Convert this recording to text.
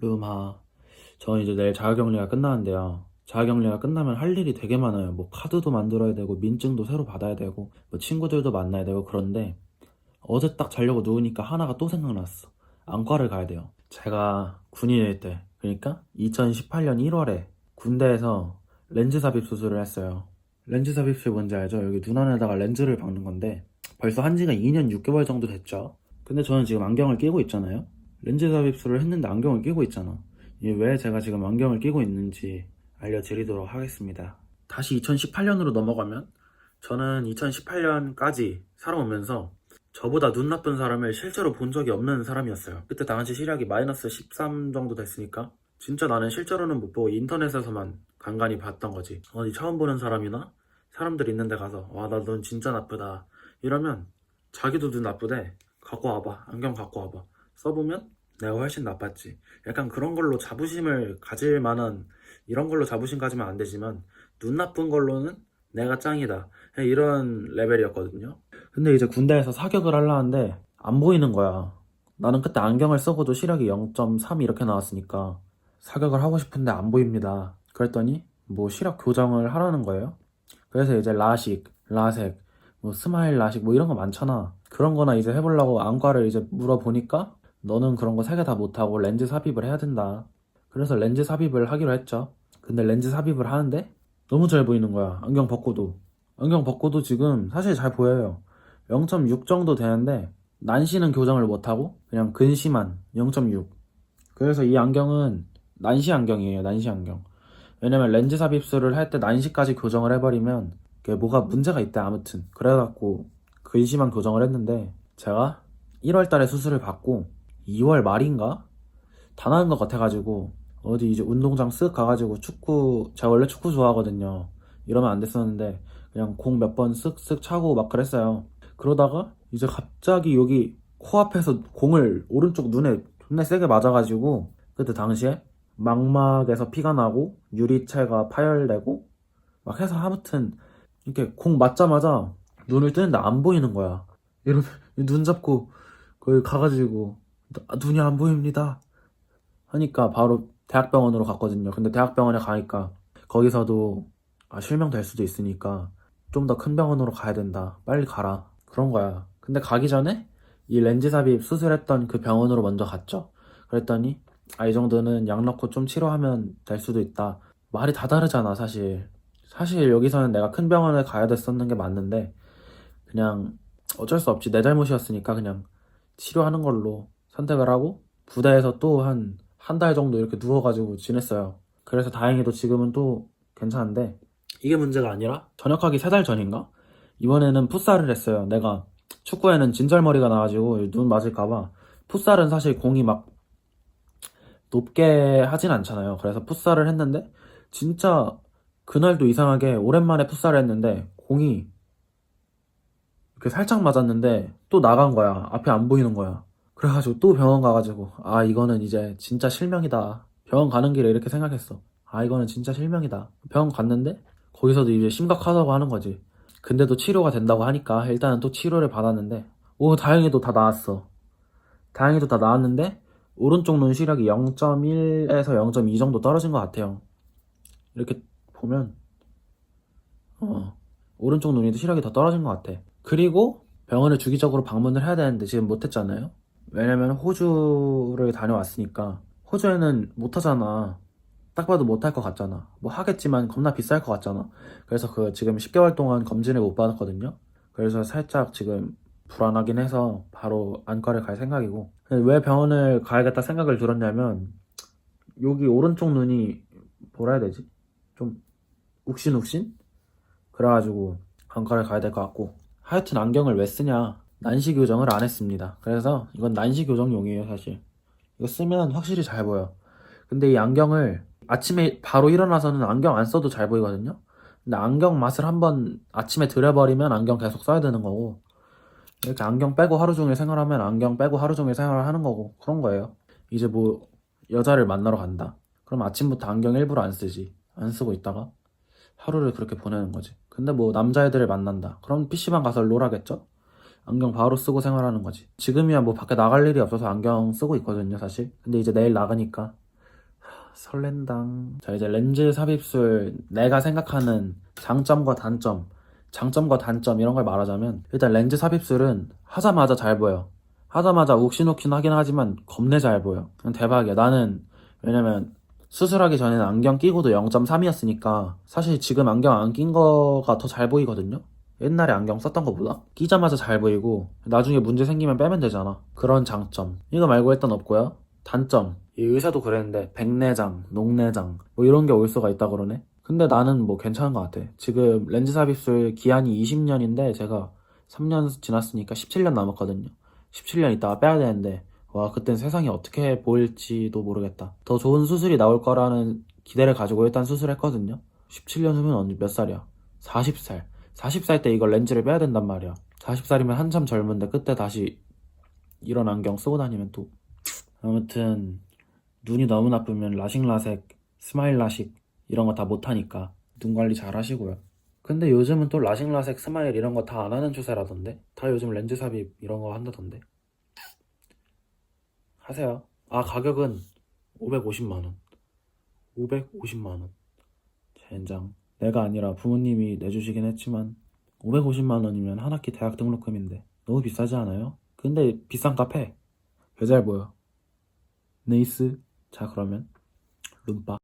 룸하. 저는 이제 내일 자가격리가 끝나는데요. 자가격리가 끝나면 할 일이 되게 많아요. 뭐 카드도 만들어야 되고 민증도 새로 받아야 되고 뭐 친구들도 만나야 되고 그런데 어제 딱 자려고 누우니까 하나가 또 생각났어. 안과를 가야 돼요. 제가 군인일 때 그러니까 2018년 1월에 군대에서 렌즈 삽입 수술을 했어요. 렌즈 삽입이 뭔지 알죠? 여기 눈 안에다가 렌즈를 박는 건데 벌써 한 지가 2년 6개월 정도 됐죠. 근데 저는 지금 안경을 끼고 있잖아요. 렌즈 삽입술을 했는데 안경을 끼고 있잖아. 왜 제가 지금 안경을 끼고 있는지 알려드리도록 하겠습니다. 다시 2018년으로 넘어가면 저는 2018년까지 살아오면서 저보다 눈 나쁜 사람을 실제로 본 적이 없는 사람이었어요. 그때 당시 시력이 마이너스 13 정도 됐으니까 진짜 나는 실제로는 못 보고 인터넷에서만 간간히 봤던 거지. 어디 처음 보는 사람이나 사람들 있는 데 가서 와나넌 진짜 나쁘다 이러면 자기도 눈 나쁘대 갖고 와봐 안경 갖고 와봐 써보면 내가 훨씬 나빴지. 약간 그런 걸로 자부심을 가질 만한 이런 걸로 자부심 가지면 안 되지만 눈 나쁜 걸로는 내가 짱이다. 그냥 이런 레벨이었거든요. 근데 이제 군대에서 사격을 하려는데 안 보이는 거야. 나는 그때 안경을 쓰고도 시력이 0.3 이렇게 나왔으니까 사격을 하고 싶은데 안 보입니다. 그랬더니 뭐 시력 교정을 하라는 거예요. 그래서 이제 라식, 라섹, 뭐 스마일 라식 뭐 이런 거 많잖아. 그런 거나 이제 해보려고 안과를 이제 물어보니까 너는 그런 거세개다 못하고 렌즈 삽입을 해야 된다. 그래서 렌즈 삽입을 하기로 했죠. 근데 렌즈 삽입을 하는데 너무 잘 보이는 거야. 안경 벗고도. 안경 벗고도 지금 사실 잘 보여요. 0.6 정도 되는데 난시는 교정을 못하고 그냥 근시만 0.6. 그래서 이 안경은 난시 안경이에요. 난시 안경. 왜냐면 렌즈 삽입술을 할 때 난시까지 교정을 해버리면 그게 뭐가 문제가 있대 아무튼 그래갖고 근심한 교정을 했는데 제가 1월 달에 수술을 받고 2월 말인가? 다 나은 것 같아가지고 어디 이제 운동장 쓱 가가지고 축구 제가 원래 축구 좋아하거든요. 이러면 안 됐었는데 그냥 공 몇 번 쓱쓱 차고 막 그랬어요. 그러다가 이제 갑자기 여기 코앞에서 공을 오른쪽 눈에 존나 세게 맞아가지고 그때 당시에 망막에서 피가 나고 유리체가 파열되고 막 해서 아무튼 이렇게 공 맞자마자 눈을 뜨는데 안 보이는 거야. 이러면 눈 잡고 거기 가가지고 아, 눈이 안 보입니다. 하니까 바로 대학병원으로 갔거든요. 근데 대학병원에 가니까 거기서도 아, 실명될 수도 있으니까 좀 더 큰 병원으로 가야 된다. 빨리 가라. 그런 거야. 근데 가기 전에 이 렌즈 삽입 수술했던 그 병원으로 먼저 갔죠. 그랬더니 아, 이 정도는 약 넣고 좀 치료하면 될 수도 있다. 말이 다 다르잖아, 사실. 사실 여기서는 내가 큰 병원을 가야 됐었는 게 맞는데, 그냥 어쩔 수 없지. 내 잘못이었으니까 그냥 치료하는 걸로 선택을 하고, 부대에서 또 한, 한 달 정도 이렇게 누워가지고 지냈어요. 그래서 다행히도 지금은 또 괜찮은데, 이게 문제가 아니라, 전역하기 세 달 전인가? 이번에는 풋살을 했어요. 내가 축구에는 진절머리가 나가지고 눈 맞을까봐. 풋살은 사실 공이 막 높게 하진 않잖아요. 그래서 풋살을 했는데 진짜 그날도 이상하게 오랜만에 풋살을 했는데 공이 이렇게 살짝 맞았는데 또 나간 거야. 앞에 안 보이는 거야. 그래가지고 또 병원 가가지고 아 이거는 이제 진짜 실명이다. 병원 가는 길에 이렇게 생각했어. 아 이거는 진짜 실명이다. 병원 갔는데 거기서도 이제 심각하다고 하는 거지. 근데도 치료가 된다고 하니까 일단은 또 치료를 받았는데 오 다행히도 다 나았어. 다행히도 다 나았는데 오른쪽 눈 시력이 0.1에서 0.2 정도 떨어진 것 같아요. 이렇게 보면 어, 오른쪽 눈이 시력이 더 떨어진 것 같아. 그리고 병원을 주기적으로 방문을 해야 되는데 지금 못했잖아요. 왜냐면 호주를 다녀왔으니까 호주에는 못하잖아. 딱 봐도 못할 것 같잖아. 뭐 하겠지만 겁나 비쌀 것 같잖아. 그래서 그 지금 10개월 동안 검진을 못 받았거든요. 그래서 살짝 지금 불안하긴 해서 바로 안과를 갈 생각이고 왜 병원을 가야겠다 생각을 들었냐면 여기 오른쪽 눈이 뭐라 해야 되지? 좀 욱신욱신? 그래가지고 안과를 가야 될 것 같고 하여튼 안경을 왜 쓰냐 난시 교정을 안 했습니다 그래서 이건 난시 교정용이에요 사실 이거 쓰면 확실히 잘 보여 근데 이 안경을 아침에 바로 일어나서는 안경 안 써도 잘 보이거든요 근데 안경 맛을 한번 아침에 들여버리면 안경 계속 써야 되는 거고 이렇게 안경 빼고 하루 종일 생활하면 안경 빼고 하루 종일 생활을 하는 거고 그런 거예요. 이제 뭐 여자를 만나러 간다. 그럼 아침부터 안경 일부러 안 쓰지. 안 쓰고 있다가 하루를 그렇게 보내는 거지. 근데 뭐 남자애들을 만난다. 그럼 PC방 가서 롤 하겠죠? 안경 바로 쓰고 생활하는 거지. 지금이야 뭐 밖에 나갈 일이 없어서 안경 쓰고 있거든요, 사실. 근데 이제 내일 나가니까 설렌당. 자, 이제 렌즈 삽입술 내가 생각하는 장점과 단점, 장점과 단점 이런 걸 말하자면 일단 렌즈 삽입술은 하자마자 잘 보여. 하자마자 욱신욱신 하긴 하지만 겁내 잘 보여. 대박이야. 나는 왜냐면 수술하기 전에는 안경 끼고도 0.3이었으니까 사실 지금 안경 안 낀 거가 더 잘 보이거든요. 옛날에 안경 썼던 것보다 끼자마자 잘 보이고 나중에 문제 생기면 빼면 되잖아. 그런 장점. 이거 말고 일단 없고요. 단점. 이 의사도 그랬는데 백내장, 녹내장 뭐 이런 게 올 수가 있다 그러네. 근데 나는 뭐 괜찮은 것 같아. 지금 렌즈 삽입술 기한이 20년인데 제가 3년 지났으니까 17년 남았거든요. 17년 있다가 빼야 되는데 와 그땐 세상이 어떻게 보일지도 모르겠다. 더 좋은 수술이 나올 거라는 기대를 가지고 일단 수술했거든요. 17년 후면 언제 몇 살이야? 40살. 40살 때 이걸 렌즈를 빼야 된단 말이야. 40살이면 한참 젊은데 그때 다시 이런 안경 쓰고 다니면 또 아무튼 눈이 너무 나쁘면 라식 라섹, 스마일 라식 이런 거 다 못하니까 눈 관리 잘 하시고요. 근데 요즘은 또 라식 라섹, 스마일 이런 거 다 안 하는 추세라던데? 다 요즘 렌즈 삽입 이런 거 한다던데? 하세요. 아 가격은 550만 원. 550만 원. 젠장. 내가 아니라 부모님이 내주시긴 했지만 550만 원이면 한 학기 대학 등록금인데 너무 비싸지 않아요? 근데 비싼 카페. 왜 잘 보여? 네이스. 자 그러면 룸바.